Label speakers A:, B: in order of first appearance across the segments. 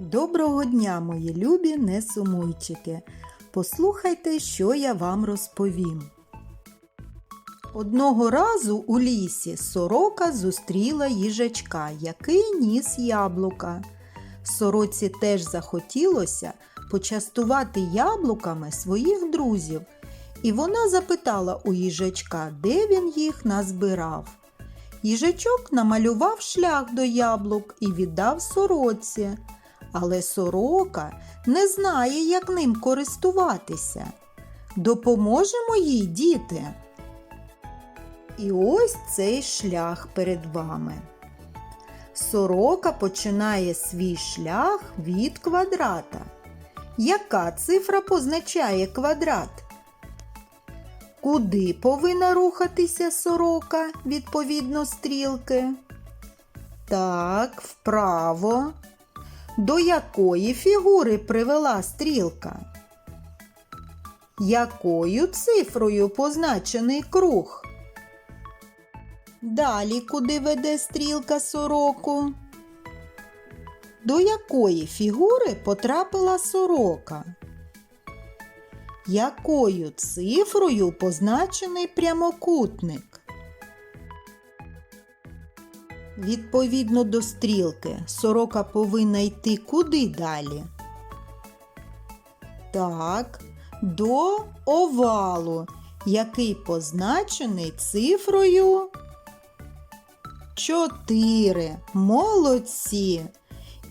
A: Доброго дня, мої любі несумуйчики. Послухайте, що я вам розповім. Одного разу у лісі сорока зустріла їжачка, який ніс яблука. Сороці теж захотілося почастувати яблуками своїх друзів, і вона запитала у їжачка, де він їх назбирав. Їжачок намалював шлях до яблук і віддав сороці. Але сорока не знає, як ним користуватися. Допоможемо їй, діти. І ось цей шлях перед вами. Сорока починає свій шлях від квадрата. Яка цифра позначає квадрат? Куди повинна рухатися сорока відповідно стрілки? Так, вправо. До якої фігури привела стрілка? Якою цифрою позначений круг? Далі куди веде стрілка сороку? До якої фігури потрапила сорока? Якою цифрою позначений прямокутник? Відповідно до стрілки, сорока повинна йти куди далі? Так, до овалу, який позначений цифрою 4. Молодці!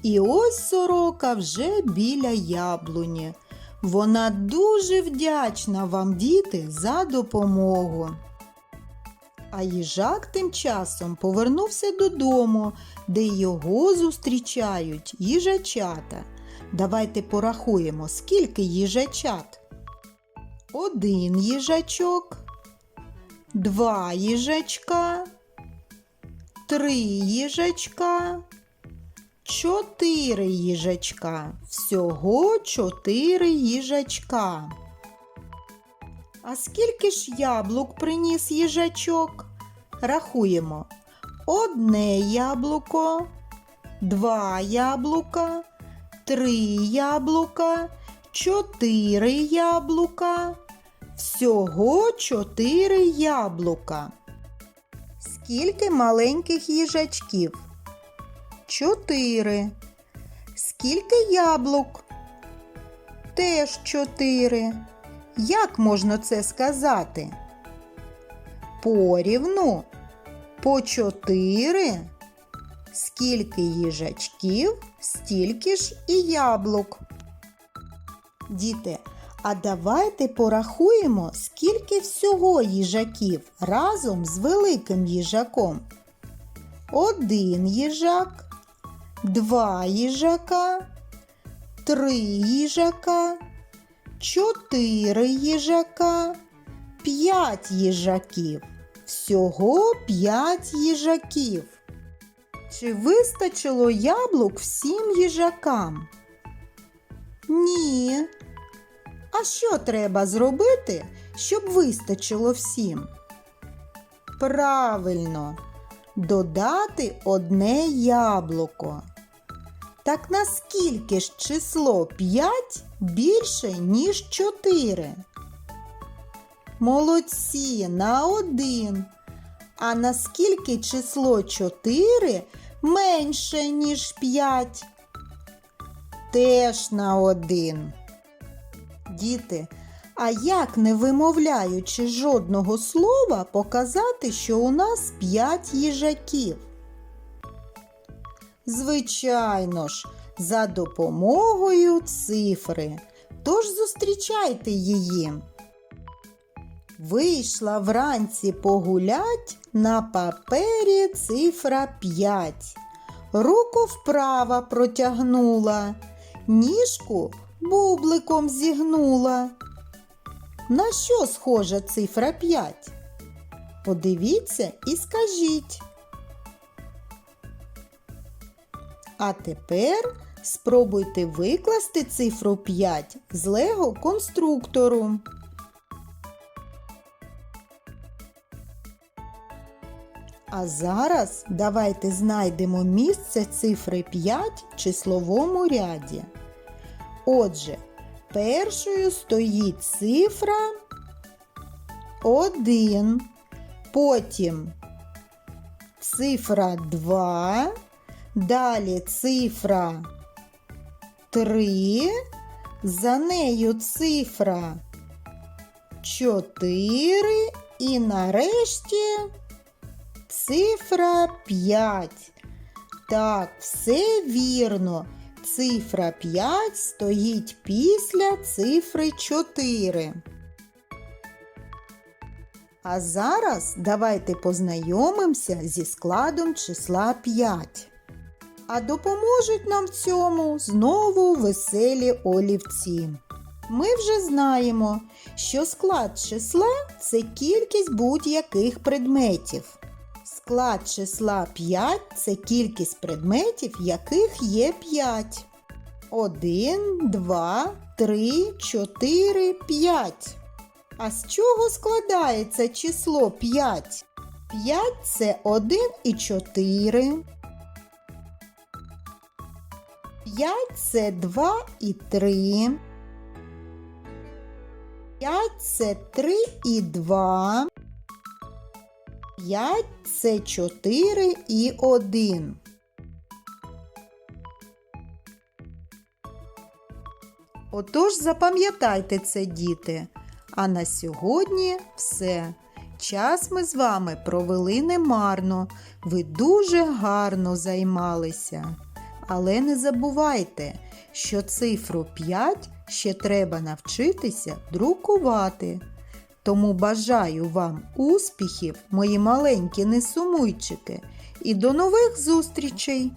A: І ось сорока вже біля яблуні. Вона дуже вдячна вам, діти, за допомогу. А їжак тим часом повернувся додому, де його зустрічають їжачата. Давайте порахуємо, скільки їжачат. Один їжачок, два їжачка, три їжачка, чотири їжачка. Всього чотири їжачка. А скільки ж яблук приніс їжачок? Рахуємо. Одне яблуко, два яблука, три яблука, чотири яблука. Всього чотири яблука. Скільки маленьких їжачків? Чотири. Скільки яблук? Теж чотири. Як можна це сказати? Порівну по чотири. Скільки їжачків, стільки ж і яблук. Діти, а давайте порахуємо, скільки всього їжаків разом з великим їжаком. Один їжак, два їжака, три їжака, чотири їжака, п'ять їжаків. Всього п'ять їжаків. Чи вистачило яблук всім їжакам? Ні. А що треба зробити, щоб вистачило всім? Правильно, додати одне яблуко. Так наскільки ж число 5 більше, ніж 4? Молодці на один. А наскільки число 4 менше, ніж 5? Теж на один. Діти, а як не вимовляючи жодного слова, показати, що у нас 5 їжаків? Звичайно ж, за допомогою цифри. Тож зустрічайте її. Вийшла вранці погулять на папері цифра 5. Руку вправо протягнула, ніжку бубликом зігнула. На що схожа цифра 5? Подивіться і скажіть. А тепер спробуйте викласти цифру 5 з лего конструктору. А зараз давайте знайдемо місце цифри 5 в числовому ряді. Отже, першою стоїть цифра 1, потім цифра 2, далі цифра 3, за нею цифра 4 і нарешті цифра 5. Так, все вірно. Цифра 5 стоїть після цифри 4. А зараз давайте познайомимося зі складом числа 5. А допоможуть нам в цьому знову веселі олівці. Ми вже знаємо, що склад числа це кількість будь-яких предметів. Склад числа 5 це кількість предметів, яких є 5. 1, 2, 3, 4, 5. А з чого складається число 5? 5 це 1 і 4. 5 це 2 і 3. 5 це 3 і 2. 5 це 4 і 1. Отож запам'ятайте це, діти. А на сьогодні все. Час ми з вами провели немарно. Ви дуже гарно займалися. Але не забувайте, що цифру 5 ще треба навчитися друкувати. Тому бажаю вам успіхів, мої маленькі несумуйчики, і до нових зустрічей!